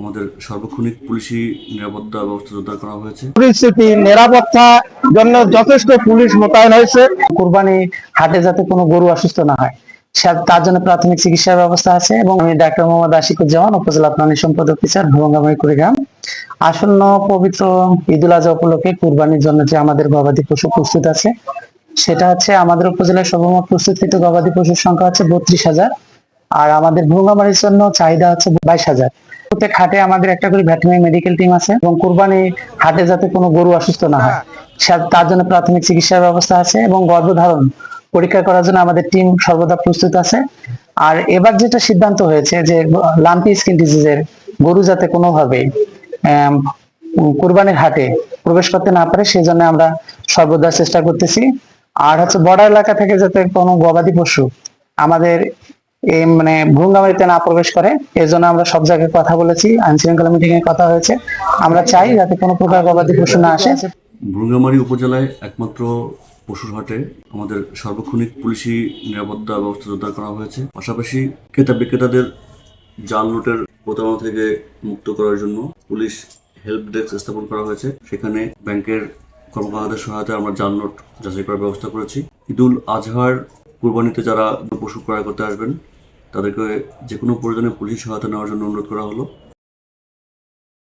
আমাদের সার্বক্ষণিক পুলিশি নিরাপত্তা ব্যবস্থা জোরদার করা হয়েছে। পরিস্থিতি নিরাপত্তা জন্য যথেষ্ট পুলিশ মোতায়েন হয়েছে। হাটে যাতে কোনো গরু অসুস্থ না হয় তার জন্য প্রাথমিক চিকিৎসার ব্যবস্থা আছে এবং আমি ডাক্তার মোহাম্মদ আশিকুজ্জামান উপজেলা প্রাণী সম্পদ অফিসার ভুবঙ্গামাই কুড়িগ্রাম। আসন্ন পবিত্র ঈদুল আজহা উপলক্ষে কুরবানির জন্য যে আমাদের গবাদি পশু প্রস্তুত আছে, সেটা হচ্ছে আমাদের উপজেলায় সর্বমোট প্রস্তুতকৃত গবাদি পশুর সংখ্যা হচ্ছে বত্রিশ হাজার। আর আমাদের ভুঙ্গামারির জন্য চাহিদা হচ্ছে বাইশ হাজার। প্রত্যেক হাটে আমাদের একটা করে ভেটেরিনারি মেডিকেল টিম আছে এবং কুরবানি হাটে যাতে কোনো গরু অসুস্থ না হয় তার জন্য প্রাথমিক চিকিৎসার ব্যবস্থা আছে এবং গর্ভধারণ পরীক্ষা করার জন্য আমাদের টিম সর্বদা প্রস্তুত আছে। আর এবার যেটা সিদ্ধান্ত হয়েছে যে লাম্পি স্কিন ডিজিজের গরু যাতে কোনোভাবে কুরবানির হাটে প্রবেশ করতে না পারে, সেই জন্য আমরা সর্বদা চেষ্টা করতেছি। আর হচ্ছে বর্ডার এলাকা থেকে যাতে কোনো গবাদি পশু আমাদের মানে ভুঙ্গামারিতে না প্রবেশ করে এর জন্য আমরা সব জায়গায় কথা বলেছি আইন শৃঙ্খলা মিটিং এ কথা হয়েছে। আমরা চাই যাতে কোনো প্রকার গবাদি পশু না আসে। ভুঙ্গামারি উপজেলায় একমাত্র পশুর হাটে আমাদের সার্বক্ষণিক পুলিশি নিরাপত্তা ব্যবস্থা জোরদার করা হয়েছে। পাশাপাশি ক্রেতা বিক্রেতাদের জাল নোটের প্রতারণা থেকে মুক্ত করার জন্য পুলিশ হেল্প ডেস্ক স্থাপন করা হয়েছে। সেখানে ব্যাংকের কর্মকর্তাদের সহায়তায় আমরা জাল নোট যাচাই করার ব্যবস্থা করেছি। ঈদুল আজহার কুরবানিতে যারা পশু ক্রয় করতে আসবেন তাদেরকে যে কোনো প্রয়োজনে পুলিশ সহায়তা নেওয়ার জন্য অনুরোধ করা হলো।